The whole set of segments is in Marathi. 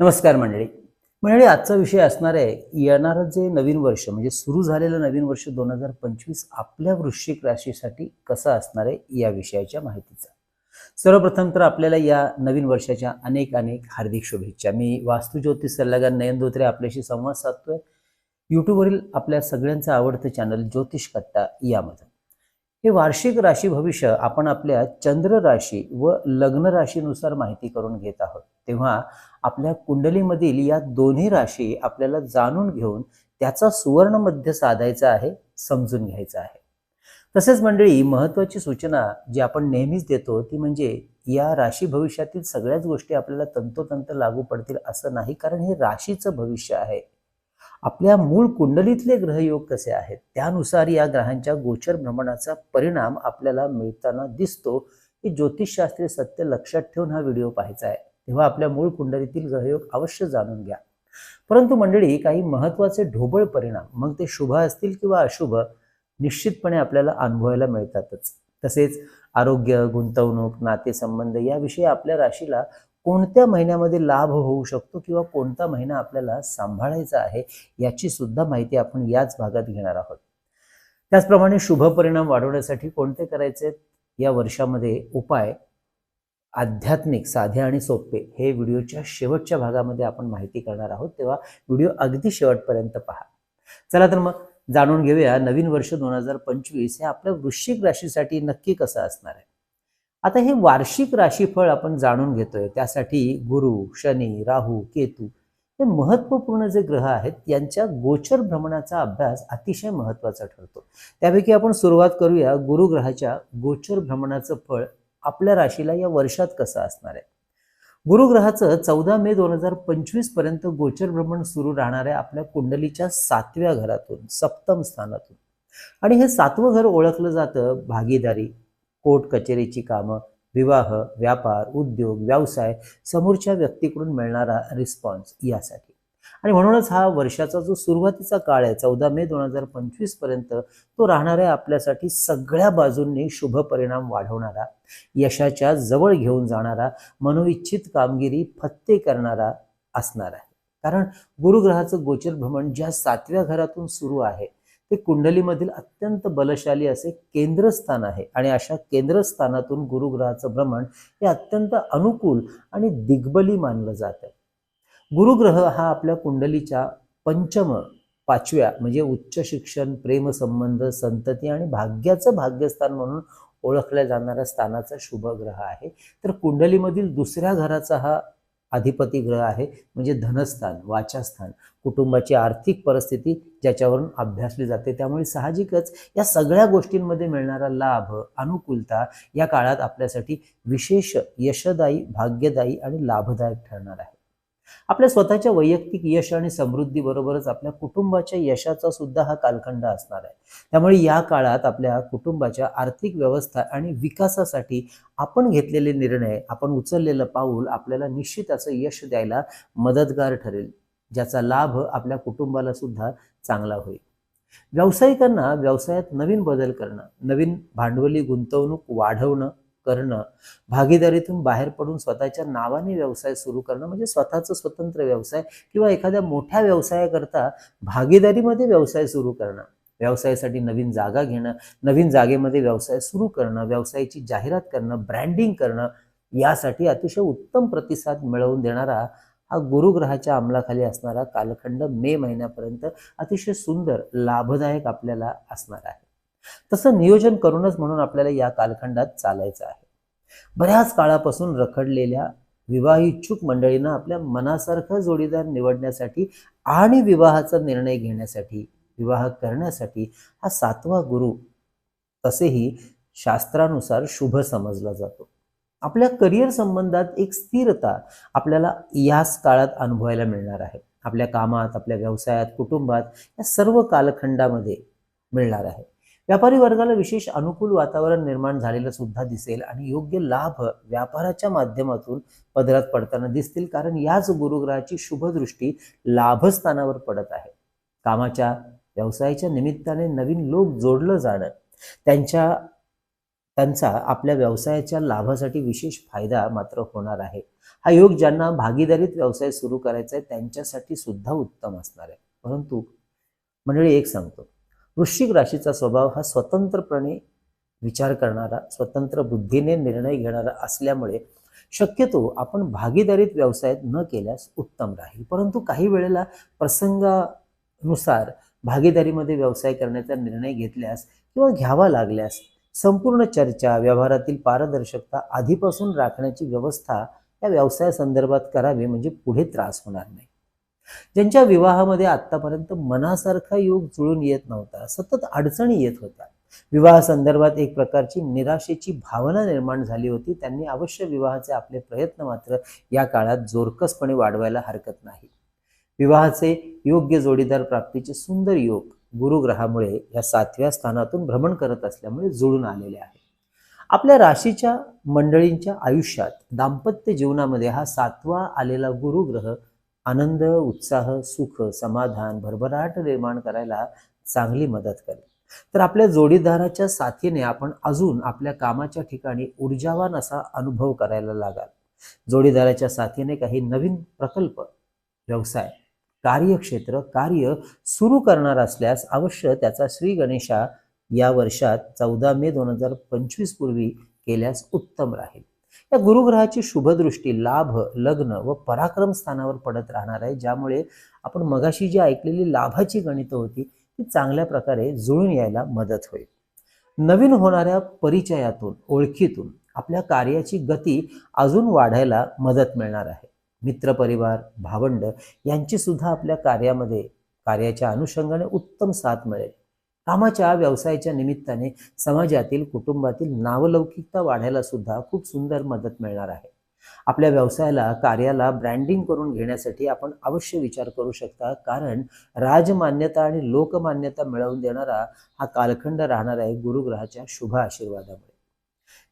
नमस्कार मंडळी. मंडळी आजचा विषय असणार आहे येणारं जे नवीन वर्ष म्हणजे सुरू झालेलं नवीन वर्ष दोन हजार पंचवीस आपल्या वृश्चिक राशीसाठी कसं असणार आहे या विषयाच्या माहितीचा. सर्वप्रथम तर आपल्याला या नवीन वर्षाच्या अनेक अनेक हार्दिक शुभेच्छा. मी वास्तुज्योतिष सल्लागार नयन धोत्रे आपल्याशी संवाद साधतोय. यूट्यूबवरील आपल्या सगळ्यांचं आवडतं चॅनल ज्योतिष कट्टा यामध्ये हे वार्षिक राशी भविष्य आपण आपल्या चंद्र राशी व लग्न राशीनुसार माहिती करून घेत आहोत. तेव्हा आपल्या कुंडलीमधील या दोन्ही राशी आपल्याला जाणून घेऊन त्याचा सुवर्ण मध्य साधायचा आहे समजून घ्यायचा आहे. तसेच मंडळी महत्वाची सूचना जी आपण नेहमीच देतो ती म्हणजे या राशी भविष्यातील सगळ्याच गोष्टी आपल्याला तंतोतंत लागू पडतील असं नाही कारण हे राशीचं भविष्य आहे. आपल्या मूळ कुंडलीतले ग्रहयोग कसे आहेत त्यानुसार या ग्रहांच्या गोचर भ्रमणाचा परिणाम आपल्याला मिळताना दिसतो हे ज्योतिषशास्त्रीय सत्य लक्षात ठेवून हा व्हिडिओ पाहायचा आहे. तेव्हा आपल्या मूळ कुंडलीतील ग्रहयोग अवश्य जाणून घ्या. परंतु मंडळी काही महत्त्वाचे ढोबळ परिणाम मग ते शुभ असतील किंवा अशुभ निश्चितपणे आपल्याला अनुभवायला मिळतातच. तसेच आरोग्य गुंतवणूक नातेसंबंध याविषयी आपल्या राशीला कोणत्या महिन्यामध्ये लाभ होऊ शकतो किंवा कोणता महिना आपल्याला सांभाळायचा आहे याची सुद्धा माहिती आपण याच भागात घेणार आहोत. त्याचप्रमाणे शुभ परिणाम वाढवण्यासाठी कोणते करायचे? या वर्षामध्ये उपाय आध्यात्मिक साधे आणि सोपे हे व्हिडिओच्या शेवटच्या भागामध्ये आपण माहिती करणार आहोत. तेव्हा व्हिडिओ अगदी शेवटपर्यंत पहा. चला तर मग जाणून घेऊया नवीन वर्ष दोन हजार पंचवीस हे आपल्या वृश्चिक राशीसाठी नक्की कसं असणार आहे. आता हे वार्षिक राशीफळ आपण जाणून घेतोय. त्यासाठी गुरु शनी राहू केतू हे महत्त्वपूर्ण जे ग्रह आहेत यांच्या गोचर भ्रमणाचा अभ्यास अतिशय महत्त्वाचा ठरतो. त्यापैकी आपण सुरुवात करूया. गुरुग्रहाच्या गोचर भ्रमणाचं फळ आपल्या राशीला या वर्षात कसं असणार आहे? गुरुग्रहाचं चौदा मे दोन हजार पंचवीसपर्यंत गोचर भ्रमण सुरू राहणार आहे आपल्या कुंडलीच्या सातव्या घरातून सप्तम स्थानातून. आणि हे सातवं घर ओळखलं जातं भागीदारी कोर्ट कचेरीची कामं विवाह व्यापार उद्योग व्यवसाय समोरच्या व्यक्तीकडून मिळणारा रिस्पॉन्स यासाठी. आणि म्हणूनच हा वर्षाचा जो सुरुवातीचा काळ आहे चौदा मे दोन हजार पंचवीसपर्यंत तो राहणार आहे आपल्यासाठी सगळ्या बाजूंनी शुभ परिणाम वाढवणारा यशाच्या जवळ घेऊन जाणारा मनोइच्छित कामगिरी फत्ते करणारा असणार आहे. कारण गुरुग्रहाचं गोचर भ्रमण ज्या सातव्या घरातून सुरू आहे ते कुंडलीमधील अत्यंत बलशाली असे केंद्रस्थान आहे. आणि अशा केंद्रस्थानातून गुरुग्रहाचं भ्रमण हे अत्यंत अनुकूल आणि दिग्बली मानलं जातं गुरुग्रह हा आपल्या कुंडलीच्या पंचम पाचव्या म्हणजे उच्च शिक्षण प्रेमसंबंध संतती आणि भाग्याचं भाग्यस्थान म्हणून ओळखल्या जाणाऱ्या स्थानाचा शुभ ग्रह आहे. तर कुंडलीमधील दुसऱ्या घराचा हा अधिपती ग्रह आहे म्हणजे धनस्थान वाचास्थान कुटुंबाची आर्थिक परिस्थिती ज्याच्यावरून अभ्यासली जाते. त्यामुळे साहजिकच या सगळ्या गोष्टींमध्ये मिळणारा लाभ अनुकूलता या काळात आपल्यासाठी विशेष यशदायी भाग्यदायी आणि लाभदायक ठरणार आहे. आपल्या स्वतःच्या वैयक्तिक यश आणि समृद्धीबरोबरच आपल्या कुटुंबाच्या यशाचा सुद्धा हा कालखंड असणार आहे. त्यामुळे या काळात आपल्या कुटुंबाच्या आर्थिक व्यवस्था आणि विकासासाठी आपण घेतलेले निर्णय आपण उचललेलं पाऊल आपल्याला निश्चित असं यश द्यायला मदतगार ठरेल ज्याचा लाभ आपल्या कुटुंबाला सुद्धा चांगला होईल. व्यावसायिकांना व्यवसायात नवीन बदल करणं नवीन भांडवली गुंतवणूक वाढवणं करणं भागीदारीतून बाहेर पडून स्वतःच्या नावाने व्यवसाय सुरू करणं म्हणजे स्वतःचं स्वतंत्र व्यवसाय किंवा एखाद्या मोठ्या व्यवसायाकरता भागीदारीमध्ये व्यवसाय सुरू करणं. व्यवसायासाठी नवीन जागा घेणं नवीन जागेमध्ये व्यवसाय सुरू करणं व्यवसायाची जाहिरात करणं ब्रँडिंग करणं यासाठी अतिशय उत्तम प्रतिसाद मिळवून देणारा हा गुरुग्रहाच्या अंमलाखाली असणारा कालखंड मे महिन्यापर्यंत अतिशय सुंदर लाभदायक आपल्याला असणार आहे. तसं नियोजन करूनच म्हणून आपल्याला या कालखंडात चालायचं आहे. बऱ्याच काळापासून रखडलेल्या विवाहिच्छुक मंडळींना आपल्या मनासारखं जोडीदार निवडण्यासाठी आणि विवाहाचा निर्णय घेण्यासाठी विवाह करण्यासाठी हा सातवा गुरु तसेही शास्त्रानुसार शुभ समजला जातो. आपल्या करिअर संबंधात एक स्थिरता आपल्याला याच काळात अनुभवायला मिळणार आहे. आपल्या कामात आपल्या व्यवसायात कुटुंबात या सर्व कालखंडामध्ये मिळणार आहे. व्यापारी वर्गाला विशेष अनुकूल वातावरण निर्माण झालेलं सुद्धा दिसेल आणि योग्य लाभ व्यापाराच्या माध्यमातून पदरात पडताना दिसतील कारण याच गुरुग्रहाची शुभदृष्टी लाभस्थानावर पडत आहे. कामाच्या व्यवसायाच्या निमित्ताने नवीन लोक जोडलं जाणं त्यांच्या त्यांचा आपल्या व्यवसायाच्या लाभासाठी विशेष फायदा मात्र होणार आहे. हा योग ज्यांना भागीदारीत व्यवसाय सुरू करायचा आहे त्यांच्यासाठी सुद्धा उत्तम असणार आहे. परंतु मंडळी एक सांगतो वृश्चिक राशीचा स्वभाव हा स्वतंत्रपणे विचार करणारा स्वतंत्र बुद्धीने निर्णय घेणारा असल्यामुळे शक्यतो आपण भागीदारीत व्यवसायात न केल्यास उत्तम राहील. परंतु काही वेळेला प्रसंगानुसार भागीदारीमध्ये व्यवसाय करण्याचा निर्णय घेतल्यास किंवा घ्यावा लागल्यास संपूर्ण चर्चा व्यवहारातील पारदर्शकता आधीपासून राखण्याची व्यवस्था या व्यवसायासंदर्भात करावी म्हणजे पुढे त्रास होणार नाही. ज्यांच्या विवाहामध्ये आतापर्यंत मनासारखा योग जुळून येत नव्हता सतत अडचणी येत होत्या. विवाहासंदर्भात एक प्रकारची निराशेची भावना निर्माण झाली होती. त्यांनी अवश्य विवाहाचे आपले प्रयत्न मात्र या काळात जोरकसपणे वाढवायला हरकत नाही. विवाहाचे योग्य जोडीदार प्राप्तीचे सुंदर योग गुरुग्रहामुळे या सातव्या स्थानातून भ्रमण करत असल्यामुळे जुळून आलेले आहे. आपल्या राशीच्या मंडळींच्या आयुष्यात दाम्पत्य जीवनामध्ये हा सातवा आलेला गुरुग्रह आनंद उत्साह सुख समाधान भरभराट निर्माण करायला चांगली मदत करेल. तर आपल्या जोडीदाराच्या साथीने आपण अजून आपल्या कामाच्या ठिकाणी ऊर्जावान असा अनुभव करायला लागाल. जोडीदाराच्या साथीने काही नवीन प्रकल्प व्यवसाय कार्यक्षेत्र कार्य सुरू करणार असल्यास अवश्य त्याचा श्री गणेशा या वर्षात चौदा मे दोन हजार पंचवीस पूर्वी केल्यास उत्तम राहील. या गुरुग्रहाची शुभदृष्टी लाभ लग्न व पराक्रम स्थानावर पडत राहणार आहे ज्यामुळे आपण मगाशी जी ऐकलेली लाभाची गणितं होती ती चांगल्या प्रकारे जुळून यायला मदत होईल. नवीन होणाऱ्या परिचयातून ओळखीतून आपल्या कार्याची गती अजून वाढायला मदत मिळणार आहे. मित्रपरिवार भावंड यांची सुद्धा आपल्या कार्यामध्ये कार्याच्या अनुषंगाने उत्तम साथ मिळेल. कामाच्या व्यवसायाच्या निमित्ताने समाजातील कुटुंबातील नावलौकिकता वाढायला सुद्धा खूप सुंदर मदत मिळणार आहे. आपल्या व्यवसायाला कार्याला ब्रँडिंग करून घेण्यासाठी आपण अवश्य विचार करू शकता कारण राजमान्यता आणि लोकमान्यता मिळवून देणारा हा कालखंड राहणार आहे गुरुग्रहाच्या शुभ आशीर्वादामुळे.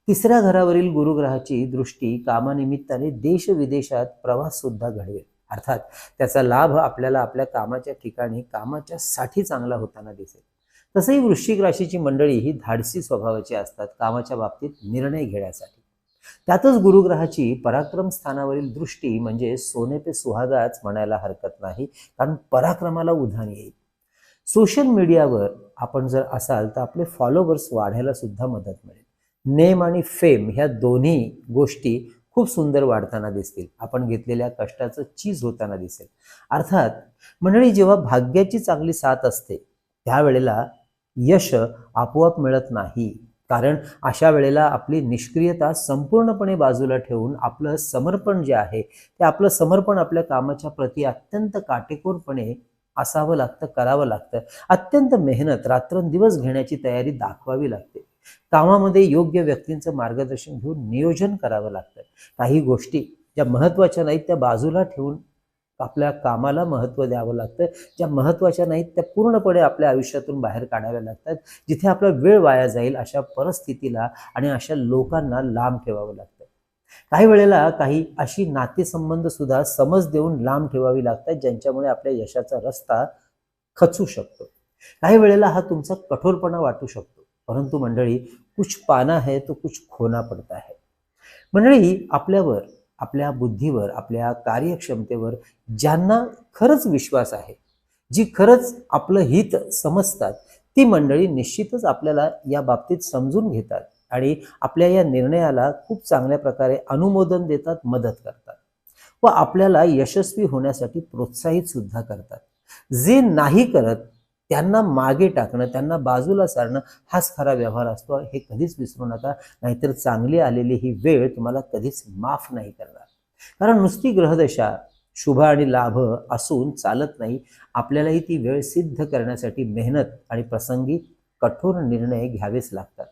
तिसऱ्या घरावरील गुरुग्रहाची दृष्टी कामानिमित्ताने देश विदेशात प्रवास सुद्धा घडवेल. अर्थात त्याचा लाभ आपल्याला आपल्या कामाच्या ठिकाणी कामाच्या साठी चांगला होताना दिसेल. तसंही वृश्चिक राशीची मंडळी ही धाडसी स्वभावाची असतात कामाच्या बाबतीत निर्णय घेण्यासाठी. त्यातच गुरुग्रहाची पराक्रम स्थानावरील दृष्टी म्हणजे सोने पे सुहागाच म्हणायला हरकत नाही कारण पराक्रमाला उधाण येईल. सोशल मीडियावर आपण जर असाल तर आपले फॉलोवर्स वाढायला सुद्धा मदत मिळेल. नेम आणि फेम ह्या दोन्ही गोष्टी खूप सुंदर वाढताना दिसतील. आपण घेतलेल्या कष्टाचं चीज होताना दिसेल. अर्थात मंडळी जेव्हा भाग्याची चांगली साथ असते त्यावेळेला यश आपोआप मिळत नाही. कारण अशा वेळेला आपली निष्क्रियता संपूर्णपणे बाजूला ठेवून आपलं समर्पण जे आहे ते आपलं समर्पण आपल्या कामाच्या प्रती अत्यंत काटेकोरपणे असावं लागतं करावं लागतं. अत्यंत मेहनत रात्रंदिवस घेण्याची तयारी दाखवावी लागते. कामामध्ये योग्य व्यक्तींचं मार्गदर्शन घेऊन नियोजन करावं लागतं. काही गोष्टी ज्या महत्त्वाच्या नाहीत त्या बाजूला ठेवून आपल्या कामाला महत्त्व द्यावं लागतं. ज्या महत्त्वाच्या नाहीत त्या पूर्णपणे आपल्या आयुष्यातून बाहेर काढाव्या लागतात. जिथे आपला वेळ वाया जाईल अशा परिस्थितीला आणि अशा लोकांना लांब ठेवावं लागतं. काही वेळेला काही अशी नातेसंबंध सुद्धा समज देऊन लांब ठेवावी लागतात ज्यांच्यामुळे आपल्या यशाचा रस्ता खचू शकतो. काही वेळेला हा तुमचा कठोरपणा वाटू शकतो. परंतु मंडळी कुछ पाना है तो कुछ खोना पडता है. मंडळी आपल्यावर आपल्या बुद्धीवर आपल्या कार्यक्षमतेवर ज्यांना खरंच विश्वास आहे जी खरंच आपलं हित समजतात ती मंडळी निश्चितच आपल्याला या बाबतीत समजून घेतात आणि आपल्या या निर्णयाला खूप चांगल्या प्रकारे अनुमोदन देतात मदत करतात व आपल्याला यशस्वी होण्यासाठी प्रोत्साहित सुद्धा करतात. जे नाही करत त्यांना मागे टाकणं त्यांना बाजूला सारणं हाच खरा व्यवहार असतो. हे कधीच विसरू नका. नाहीतर चांगली आलेली ही वेळ तुम्हाला कधीच माफ नाही करणार. कारण नुसती ग्रहदशा शुभ आणि लाभ असून चालत नाही. आपल्यालाही ती वेळ सिद्ध करण्यासाठी मेहनत आणि प्रसंगी कठोर निर्णय घ्यावेच लागतात.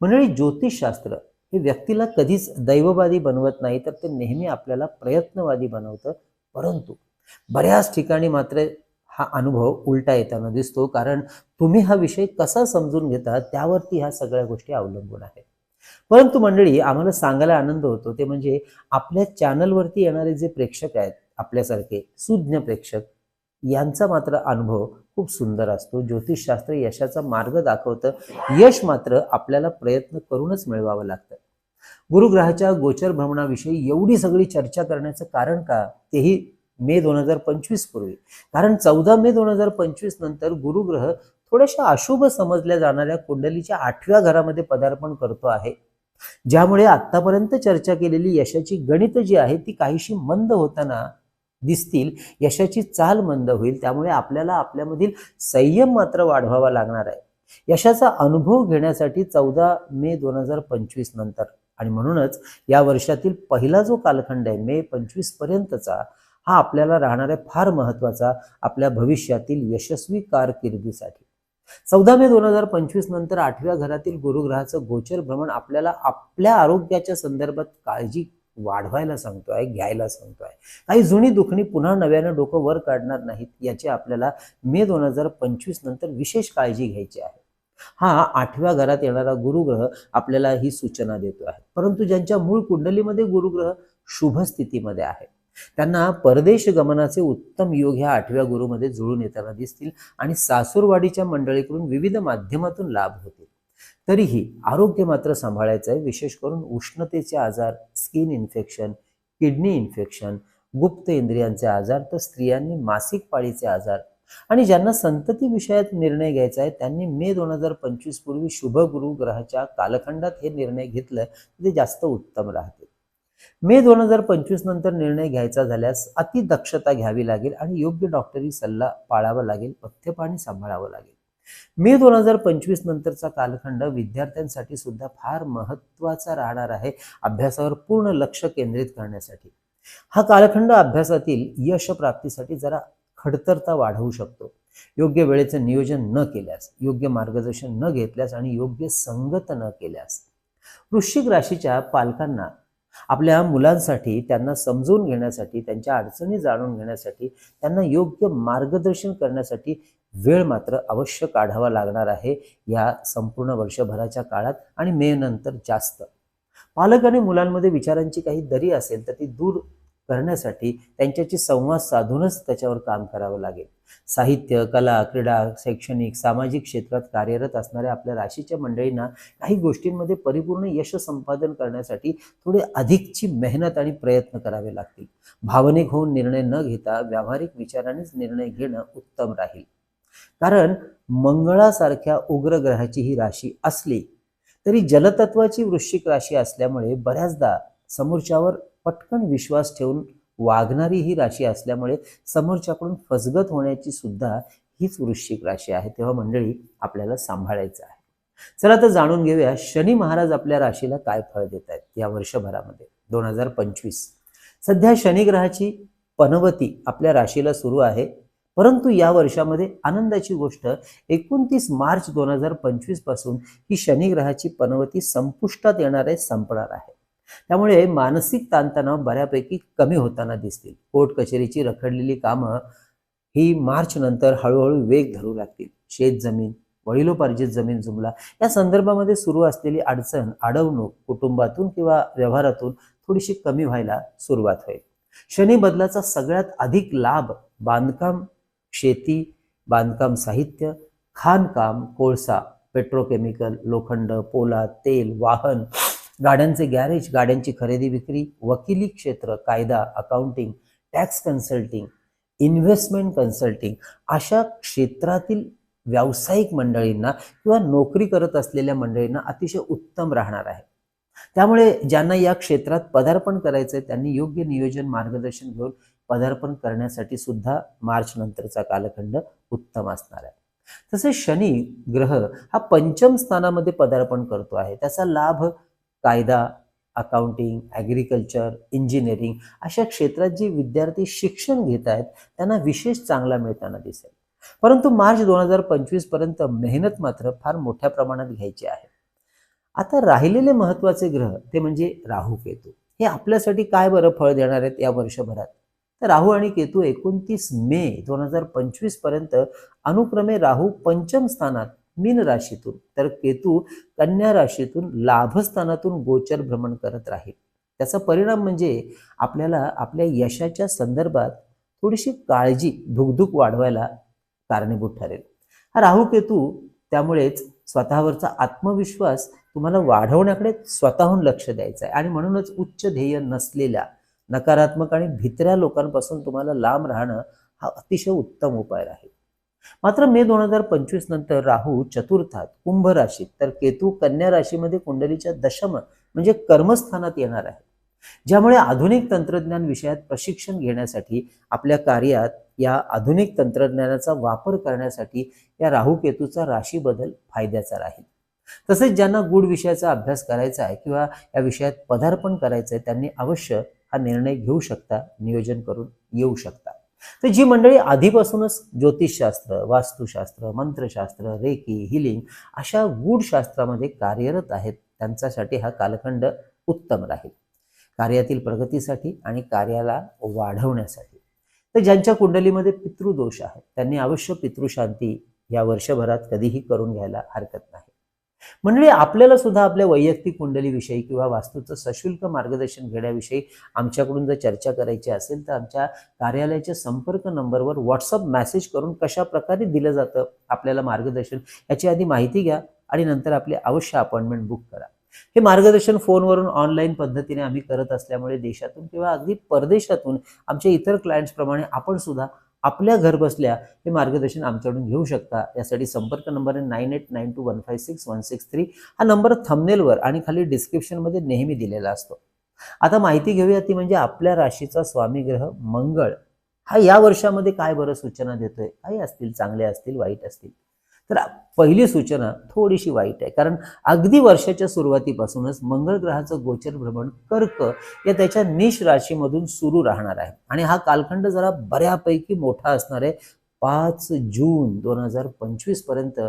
मंडळी ज्योतिषशास्त्र हे व्यक्तीला कधीच दैववादी बनवत नाही तर ते नेहमी आपल्याला प्रयत्नवादी बनवतं. परंतु बऱ्याच ठिकाणी मात्र हा अनुभव उलटा येताना दिसतो. कारण तुम्ही हा विषय कसा समजून घेता त्यावरती ह्या सगळ्या गोष्टी अवलंबून आहेत. परंतु मंडळी आम्हाला सांगायला आनंद होतो. ते म्हणजे आपल्या चॅनलवरती येणारे जे प्रेक्षक आहेत आपल्यासारखे सुज्ञ प्रेक्षक यांचा मात्र अनुभव खूप सुंदर असतो. ज्योतिषशास्त्र यशाचा मार्ग दाखवतं. यश मात्र आपल्याला प्रयत्न करूनच मिळवावं लागतं. गुरुग्रहाच्या गोचर भ्रमणाविषयी एवढी सगळी चर्चा करण्याचं कारण का? तेही मे दोन हजार पंचवीस पूर्वी. कारण चौदा मे दोन हजार पंचवीस नंतर गुरुग्रह थोड्याशा अशुभ समजल्या जाणाऱ्या कुंडलीच्या आठव्या घरामध्ये पदार्पण करतो आहे. ज्यामुळे आतापर्यंत चर्चा केलेली यशाची गणित जी आहे ती काहीशी मंद होताना दिसतील. यशाची चाल मंद होईल. त्यामुळे आपल्याला आपल्यामधील संयम मात्र वाढवावा लागणार आहे. यशाचा अनुभव घेण्यासाठी चौदा मे दोन हजार पंचवीस नंतर. आणि म्हणूनच या वर्षातील पहिला जो कालखंड आहे मे पंचवीस पर्यंतचा हा आपल्याला राहणारा फार महत्त्वाचा आपल्या भविष्यातील यशस्वी कारकिर्दीसाठी. चौदा मे दोन हजार पंचवीस नंतर आठव्या घरातील गुरुग्रहाचं गोचर भ्रमण आपल्याला आपल्या आरोग्याच्या संदर्भात काळजी वाढवायला सांगतोय घ्यायला सांगतोय. काही जुनी दुखणी पुन्हा नव्यानं डोकं वर काढणार नाहीत याची आपल्याला मे दोन हजार पंचवीस नंतर विशेष काळजी घ्यायची आहे. हा आठव्या घरात येणारा गुरुग्रह आपल्याला ही सूचना देतो आहे परंतु ज्यांच्या मूळ कुंडलीमध्ये गुरुग्रह शुभ स्थितीमध्ये आहे त्यांना परदेश गमनाचे उत्तम योग ह्या आठव्या गुरुमध्ये जुळून येताना दिसतील आणि सासूरवाडीच्या मंडळीकडून विविध माध्यमातून लाभ होतील. तरीही आरोग्य मात्र सांभाळायचं आहे विशेष करून उष्णतेचे आजार स्किन इन्फेक्शन किडनी इन्फेक्शन गुप्त इंद्रियांचे आजार तर स्त्रियांनी मासिक पाळीचे आजार. आणि ज्यांना संतती विषयात निर्णय घ्यायचा आहे त्यांनी मे दोन हजार पंचवीस पूर्वी शुभ गुरु ग्रहाच्या कालखंडात हे निर्णय घेतलं ते जास्त उत्तम राहते मे दोन हजार पंचवीस नंतर निर्णय घ्यायचा झाल्यास अति दक्षता घ्यावी लागेल आणि योग्य डॉक्टरी सल्ला पाळावा लागेल पथ्यपाणी सांभाळावं लागेल. मे दोन हजार पंचवीस नंतरचा कालखंड विद्यार्थ्यांसाठी सुद्धा फार महत्त्वाचा राहणार आहे अभ्यासावर पूर्ण लक्ष केंद्रित करण्यासाठी. हा कालखंड अभ्यासातील यश प्राप्तीसाठी जरा खडतरता वाढवू शकतो. योग्य वेळेचं नियोजन न केल्यास योग्य मार्गदर्शन न घेतल्यास आणि योग्य संगत न केल्यास. वृश्चिक राशीच्या पालकांना आपल्या मुलांसाठी त्यांना समजून घेण्यासाठी त्यांच्या अडचणी जाणून घेण्यासाठी त्यांना योग्य मार्गदर्शन करण्यासाठी वेळ मात्र अवश्य काढावा लागणार आहे या संपूर्ण वर्षभराच्या काळात आणि मे नंतर जास्त. पालक आणि मुलांमध्ये विचारांची काही दरी असेल तर ती दूर करण्यासाठी त्यांच्याशी संवाद साधूनच त्याच्यावर काम करावं लागेल. साहित्य कला क्रीडा शैक्षणिक सामाजिक क्षेत्रात कार्यरत असणाऱ्या आपल्या राशीच्या मंडळींना काही गोष्टींमध्ये परिपूर्ण यश संपादन करण्यासाठी थोडे अधिकची मेहनत आणि प्रयत्न करावे लागतील. भावनिक होऊन निर्णय न घेता व्यावहारिक विचारानेच निर्णय घेणं उत्तम राहील. कारण मंगळासारख्या उग्र ग्रहाची ही राशी असली तरी जलतत्वाची वृश्चिक राशी असल्यामुळे बऱ्याचदा समोरच्यावर पटकन विश्वास ठेवून वागणारी ही राशी असल्यामुळे समोरच्याकडून फसगत होण्याची सुद्धा हीच वृश्चिक राशी आहे. तेव्हा मंडळी आपल्याला सांभाळायचं आहे. चला तर जाणून घेऊया शनी महाराज आपल्या राशीला काय फळ देत आहेत या वर्षभरामध्ये. दोन हजार पंचवीस. सध्या शनी ग्रहाची पनवती आपल्या राशीला सुरू आहे. परंतु या वर्षामध्ये आनंदाची गोष्ट एकोणतीस मार्च दोन हजार पंचवीसपासून ही शनिग्रहाची पनवती संपुष्टात येणार आहे संपणार आहे. त्यामुळे मानसिक ताणतणाव बऱ्यापैकी कमी होताना दिसतील. कोर्ट कचेरीची रखडलेली कामं ही मार्च नंतर हळूहळू वेग धरू लागतील. शेत जमीन वडिलोपार्जित जमीन जुमला या संदर्भामध्ये सुरू असलेली अडचण अडवणूक कुटुंबातून किंवा व्यवहारातून थोडीशी कमी व्हायला सुरुवात होईल. शनी बदलाचा सगळ्यात अधिक लाभ बांधकाम शेती बांधकाम साहित्य खाणकाम कोळसा पेट्रोकेमिकल लोखंड पोलाद तेल वाहन गाड्यांचे गॅरेज गाड्यांची खरेदी विक्री वकिली क्षेत्र कायदा accounting tax consulting investment consulting अशा क्षेत्रातील व्यावसायिक मंडळींना किंवा नोकरी करत असलेल्या मंडळींना अतिशय उत्तम राहणार आहे. त्यामुळे ज्यांना या क्षेत्रात पदार्पण करायचंय त्यांनी योग्य नियोजन मार्गदर्शन घेऊन पदार्पण करण्यासाठी सुद्धा मार्च नंतरचा कालखंड उत्तम असणार आहे. तसेच शनी ग्रह हा पंचम स्थानामध्ये पदार्पण करतो आहे. त्याचा लाभ कायदा अकाउंटिंग ॲग्रिकल्चर इंजिनिअरिंग अशा क्षेत्रात जे विद्यार्थी शिक्षण घेत आहेत त्यांना विशेष चांगला मिळताना दिसेल. परंतु मार्च दोन हजार पंचवीसपर्यंत मेहनत मात्र फार मोठ्या प्रमाणात घ्यायची आहे. आता राहिलेले महत्त्वाचे ग्रह ते म्हणजे राहू केतू. हे आपल्यासाठी काय बरं फळ देणार आहेत या वर्षभरात? तर राहू आणि केतू एकोणतीस मे दोन हजार पंचवीसपर्यंत अनुक्रमे राहू पंचम स्थानात मीन राशीतून तर केतू कन्या राशीतून लाभस्थानातून गोचर भ्रमण करत राहील. त्याचा परिणाम म्हणजे आपल्याला आपल्या यशाच्या संदर्भात थोडीशी काळजी धुकधुक वाढवायला कारणीभूत ठरेल. हा राहू केतू त्यामुळेच स्वतःवरचा आत्मविश्वास तुम्हाला वाढवण्याकडे स्वतःहून लक्ष द्यायचं आहे. आणि म्हणूनच उच्च ध्येय नसलेल्या नकारात्मक आणि भित्र्या लोकांपासून तुम्हाला लांब राहणं हा अतिशय उत्तम उपाय राहील. मात्र मे दोन हजार पंचवीस नंतर राहू चतुर्थात कुंभ राशीत तर केतू कन्या राशीमध्ये कुंडलीच्या दशम म्हणजे कर्मस्थानात येणार आहे. ज्यामुळे आधुनिक तंत्रज्ञान विषयात प्रशिक्षण घेण्यासाठी आपल्या कार्यात या आधुनिक तंत्रज्ञानाचा वापर करण्यासाठी या राहू केतूचा राशी बदल फायद्याचा राहील. तसेच ज्यांना गुढ विषयाचा अभ्यास करायचा आहे किंवा या विषयात पदार्पण करायचं आहे त्यांनी अवश्य हा निर्णय घेऊ शकता नियोजन करून येऊ शकता. तर जी मंडळी आधीपासूनच ज्योतिषशास्त्र वास्तुशास्त्र मंत्रशास्त्र रेकी हिलिंग अशा गूढ शास्त्रामध्ये कार्यरत आहेत त्यांच्यासाठी हा कालखंड उत्तम राहील. कार्यातील प्रगतीसाठी आणि कार्याला वाढवण्यासाठी. तर ज्यांच्या कुंडलीमध्ये पितृदोष आहे त्यांनी अवश्य पितृशांती या वर्षभरात कधीही करून घ्यायला हरकत नाही. मंडळी आपल्याला सुद्धा आपल्या वैयक्तिक कुंडलीविषयी किंवा वास्तूचं सशुल्क मार्गदर्शन घेण्याविषयी आमच्याकडून जर चर्चा करायची असेल तर आमच्या कार्यालयाच्या संपर्क नंबरवर व्हॉट्सअप मेसेज करून कशा प्रकारे दिलं जातं आपल्याला मार्गदर्शन याची आधी माहिती घ्या आणि नंतर आपली अवश्य अपॉइंटमेंट बुक करा. हे मार्गदर्शन फोनवरून ऑनलाईन पद्धतीने आम्ही करत असल्यामुळे देशातून किंवा अगदी परदेशातून आमच्या इतर क्लायंट्सप्रमाणे आपण सुद्धा आपल्या घर बसल्या हे मार्गदर्शन आमच्याकडून घेऊ शकता. यासाठी संपर्क नंबर आहे nine eight nine two one five six one six three. हा नंबर थंबनेलवर आणि खाली डिस्क्रिप्शनमध्ये नेहमी दिलेला असतो. आता माहिती घेऊया ती म्हणजे आपल्या राशीचा स्वामी ग्रह मंगळ. हा या वर्षामध्ये काय बरं सूचना देतोय? काही असतील चांगले असतील वाईट असतील. तर पहिली सूचना थोडीशी वाईट आहे. कारण अगदी वर्षाच्या सुरुवातीपासूनच मंगळ ग्रहाचं गोचर भ्रमण कर्क या त्याच्या निश राशीमधून सुरू राहणार आहे. आणि हा कालखंड जरा बऱ्यापैकी मोठा असणार आहे. पाच जून दोन हजार पंचवीसपर्यंत.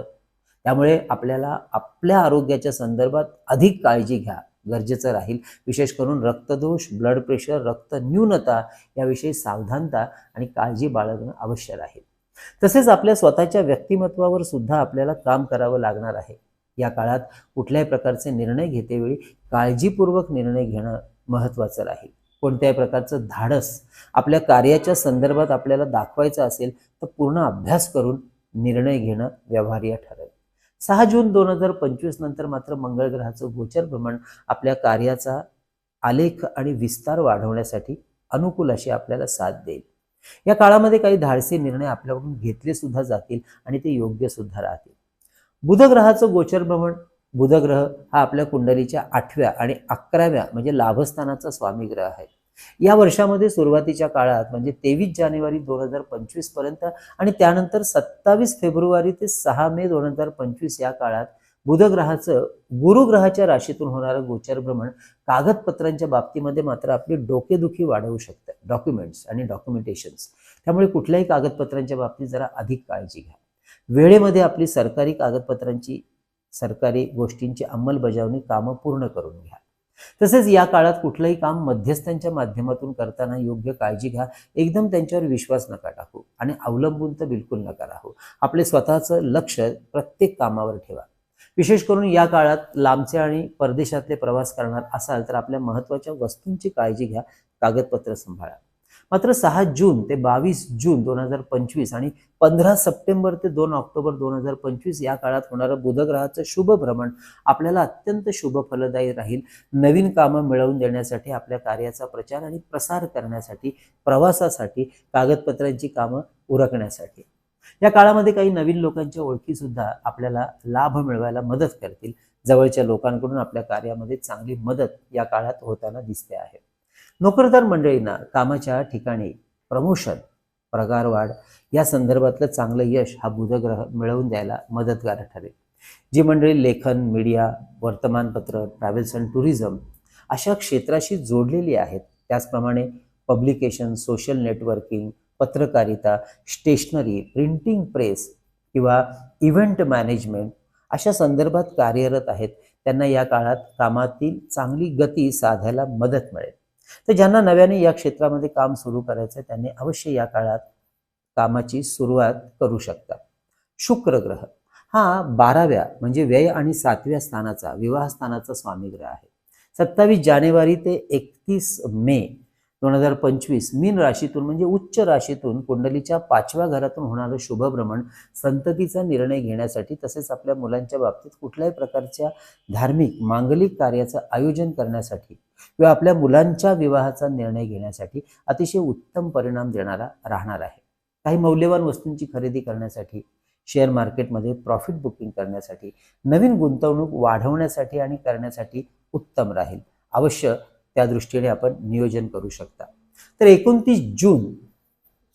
त्यामुळे आपल्याला आपल्या आरोग्याच्या संदर्भात अधिक काळजी घ्या. गरजेचं राहील. विशेष करून रक्तदोष ब्लड प्रेशर रक्त न्यूनता याविषयी सावधानता आणि काळजी बाळगणं अवश्य राहील तसेच आपल्या स्वतःच्या व्यक्तिमत्वावर सुद्धा आपल्याला काम करावं लागणार आहे. या काळात कुठल्याही प्रकारचे निर्णय घेतेवेळी काळजीपूर्वक निर्णय घेणं महत्त्वाचं राहील. कोणत्याही प्रकारचं धाडस आपल्या कार्याच्या संदर्भात आपल्याला दाखवायचं असेल तर पूर्ण अभ्यास करून निर्णय घेणं व्यवहार्य ठरेल. सहा जून दोन हजार पंचवीस नंतर मात्र मंगळ ग्रहाचं गोचर भ्रमण आपल्या कार्याचा आलेख आणि विस्तार वाढवण्यासाठी अनुकूल अशी आपल्याला साथ देईल. या काळामध्ये काही धाडसी निर्णय आपल्याकडून घेतले सुद्धा जातील आणि ते योग्य सुद्धा राहतील. बुधग्रहाचं गोचर भ्रमण बुधग्रह हा आपल्या कुंडलीच्या आठव्या आणि अकराव्या म्हणजे लाभस्थानाचा स्वामी ग्रह आहे. या वर्षामध्ये सुरुवातीच्या काळात म्हणजे तेवीस जानेवारी दोन हजार पंचवीसपर्यंत आणि त्यानंतर सत्तावीस फेब्रुवारी ते सहा मे दोन हजार पंचवीस या काळात बुधग्रहाचं गुरुग्रहाच्या राशीतून होणारं गोचर भ्रमण कागदपत्रांच्या बाबतीमध्ये मात्र आपली डोकेदुखी वाढवू शकतं. डॉक्युमेंट्स आणि डॉक्युमेंटेशन्स त्यामुळे कुठल्याही कागदपत्रांच्या बाबतीत जरा अधिक काळजी घ्या. वेळेमध्ये आपली सरकारी कागदपत्रांची सरकारी गोष्टींची अंमलबजावणी कामं पूर्ण करून घ्या. तसेच या काळात कुठलंही काम मध्यस्थांच्या माध्यमातून करताना योग्य काळजी घ्या. एकदम त्यांच्यावर विश्वास नका टाकू आणि अवलंबून तर बिलकुल नका राहू. आपले स्वतःचं लक्ष प्रत्येक कामावर ठेवा. विशेष करून या काळात लांबचे आणि परदेशातले प्रवास करणार असाल तर आपल्या महत्त्वाच्या वस्तूंची काळजी घ्या कागदपत्र सांभाळा. मात्र सहा जून ते बावीस जून दोन हजार पंचवीस आणि पंधरा सप्टेंबर ते दोन ऑक्टोबर दोन हजार पंचवीस या काळात होणारं बुधग्रहाचं शुभ भ्रमण आपल्याला अत्यंत शुभ फलदायी राहील. नवीन कामं मिळवून देण्यासाठी आपल्या कार्याचा प्रचार आणि प्रसार करण्यासाठी प्रवासासाठी कागदपत्रांची कामं उरकण्यासाठी. या काळामध्ये काही नवीन लोकांच्या ओळखी सुद्धा आपल्याला लाभ मिळवायला मदत करतील. जवळच्या लोकांकडून आपल्या कार्यामध्ये चांगली मदत या काळात होताना दिसते आहे. नोकरदार मंडळींना कामाच्या ठिकाणी प्रमोशन पगारवाढ या संदर्भातलं चांगलं यश हा बुधग्रह मिळवून द्यायला मदतगार ठरेल. जी मंडळी लेखन मीडिया वर्तमानपत्र ट्रॅव्हल्स अँड टुरिझम अशा क्षेत्राशी जोडलेली आहेत त्याचप्रमाणे पब्लिकेशन सोशल नेटवर्किंग पत्रकारिता स्टेशनरी प्रिंटिंग प्रेस किंवा इव्हेंट मॅनेजमेंट अशा संदर्भात कार्यरत आहेत. त्यांना या काळात कामातील चांगली गती साधायला मदत मिळेल. तर ज्यांना नव्याने या क्षेत्रामध्ये काम सुरू करायचं आहे त्यांनी अवश्य या काळात कामाची सुरुवात करू शकतात शुक्र ग्रह. हा बाराव्या म्हणजे व्यय आणि सातव्या स्थानाचा विवाह स्थानाचा स्वामी ग्रह आहे. सत्तावीस जानेवारी ते एकतीस मे दोन हजार पंचवीस मीन राशीतून म्हणजे उच्च राशीतून कुंडलीच्या पाचव्या घरातून होणारं शुभभ्रमण संततीचा निर्णय घेण्यासाठी तसेच आपल्या मुलांच्या बाबतीत कुठल्याही प्रकारच्या धार्मिक मांगलिक कार्याचं आयोजन करण्यासाठी किंवा आपल्या मुलांच्या विवाहाचा निर्णय घेण्यासाठी अतिशय उत्तम परिणाम देणारा राहणार आहे. काही मौल्यवान वस्तूंची खरेदी करण्यासाठी शेअर मार्केटमध्ये प्रॉफिट बुकिंग करण्यासाठी नवीन गुंतवणूक वाढवण्यासाठी आणि करण्यासाठी उत्तम राहील. अवश्य त्या दृष्टीने आपण नियोजन करू शकता. तर एकोणतीस जून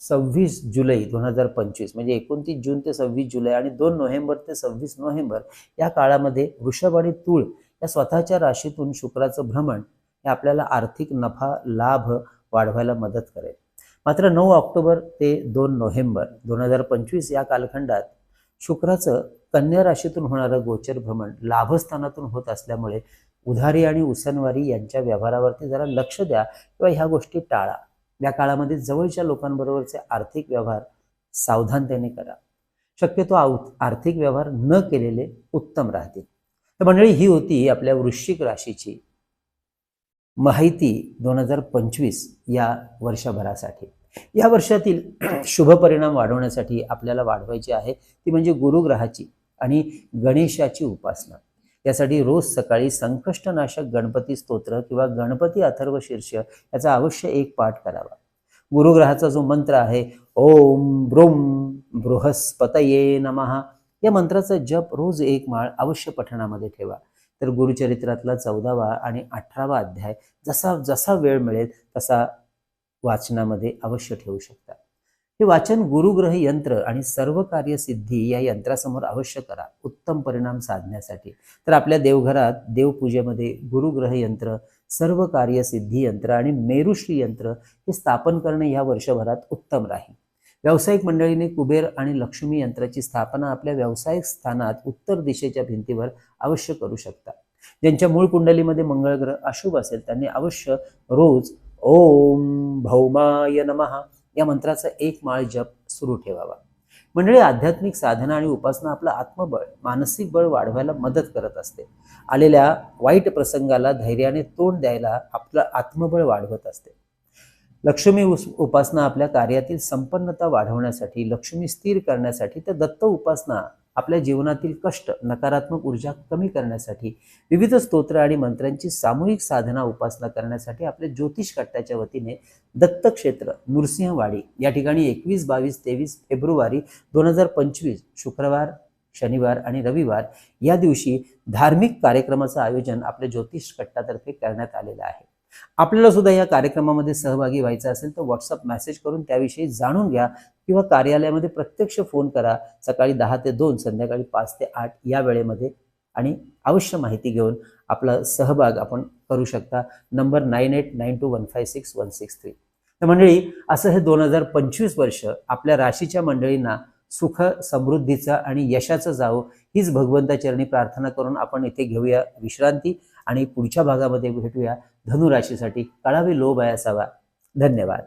सव्वीस जुलै दोन हजार पंचवीस म्हणजे एकोणतीस जून ते सव्वीस जुलै आणि दोन नोव्हेंबर ते सव्वीस नोव्हेंबर या काळामध्ये वृषभ आणि तूळ या स्वतःच्या राशीतून शुक्राचं भ्रमण हे आपल्याला आर्थिक नफा लाभ वाढवायला मदत करेल. मात्र नऊ ऑक्टोबर ते दोन नोव्हेंबर दोन हजार पंचवीस या कालखंडात शुक्राचं कन्या राशीतून होणारं गोचर भ्रमण लाभस्थानातून होत असल्यामुळे उधारी आणि उसनवारी यांच्या व्यवहारावरती जरा लक्ष द्या किंवा ह्या गोष्टी टाळा. या काळामध्ये जवळच्या लोकांबरोबरचे आर्थिक व्यवहार सावधानतेने करा. शक्यतो आर्थिक व्यवहार न केलेले उत्तम राहतील. तर मंडळी ही होती आपल्या वृश्चिक राशीची माहिती दोन हजार पंचवीस या वर्षभरासाठी. या वर्षातील शुभ परिणाम वाढवण्यासाठी आपल्याला वाढवायची आहे. ती म्हणजे गुरुग्रहाची आणि गणेशाची उपासना. यासाठी रोज सकाळी संकष्टनाशक गणपती स्तोत्र किंवा गणपती अथर्व शीर्ष याचा अवश्य एक पाठ करावा. गुरुग्रहाचा जो मंत्र आहे ओम ब्रुम बृहस्पतये नमः या मंत्राचा जप रोज एक माळ अवश्य पठणामध्ये ठेवा. तर गुरुचरित्रातला चौदावा आणि अठरावा अध्याय जसा जसा वेळ मिळेल तसा वाचनामध्ये अवश्य ठेवू शकता. हे वाचन गुरुग्रह यंत्र आणि सर्व कार्यसिद्धी या यंत्रासमोर अवश्य करा. उत्तम परिणाम साधण्यासाठी. तर आपल्या देवघरात देवपूजेमध्ये गुरुग्रह यंत्र सर्व कार्यसिद्धी यंत्र आणि मेरुश्री यंत्र हे स्थापन करणे या वर्षभरात उत्तम राहील. व्यावसायिक मंडळीने कुबेर आणि लक्ष्मी यंत्राची स्थापना आपल्या व्यावसायिक स्थानात उत्तर दिशेच्या भिंतीवर अवश्य करू शकता. ज्यांच्या मूळ कुंडलीमध्ये मंगळ ग्रह अशुभ असेल त्यांनी अवश्य रोज ओम भौमाय नमहा या मंत्राचा एक माळ जप सुरू ठेवावा. मंडळी आध्यात्मिक साधना आणि उपासना आपलं आत्मबळ मानसिक बळ वाढवायला मदत करत असते. आलेल्या वाईट प्रसंगाला धैर्याने तोंड द्यायला आपलं आत्मबळ वाढवत असते. लक्ष्मी उपासना आपल्या कार्यातील संपन्नता वाढवण्यासाठी लक्ष्मी स्थिर करण्यासाठी तर दत्त उपासना आपल्या जीवनातील कष्ट नकारात्मक ऊर्जा कमी करण्यासाठी विविध स्तोत्र आणि मंत्रांची सामूहिक साधना उपासना करण्यासाठी आपल्या ज्योतिष कट्ट्याच्या वतीने दत्तक्षेत्र नृसिंहवाडी या ठिकाणी एकवीस बावीस तेवीस फेब्रुवारी दोन हजार पंचवीस शुक्रवार शनिवार आणि रविवार या दिवशी धार्मिक कार्यक्रमाचं आयोजन आपल्या ज्योतिष कट्टातर्फे करण्यात आलेलं आहे. आपल्याला सुद्धा या कार्यक्रमामध्ये सहभागी व्हायचं असेल तर व्हॉट्सअप मेसेज करून त्याविषयी जाणून घ्या किंवा कार्यालयामध्ये प्रत्यक्ष फोन करा. सकाळी दहा ते दोन संध्याकाळी पाच ते आठ या वेळेमध्ये आणि अवश्य माहिती घेऊन आपला सहभाग आपण करू शकता. Number nine eight nine two one five six one six three. तर मंडळी असं हे दोन हजार पंचवीस वर्ष आपल्या राशीच्या मंडळींना सुख समृद्धीचं आणि यशाचं जावं हीच भगवंताचरणी प्रार्थना करून आपण इथे घेऊया विश्रांती आणि पुढच्या भागामध्ये भेटूया. धनुराशीसाठी कळावे लोभ आहे असावा. धन्यवाद.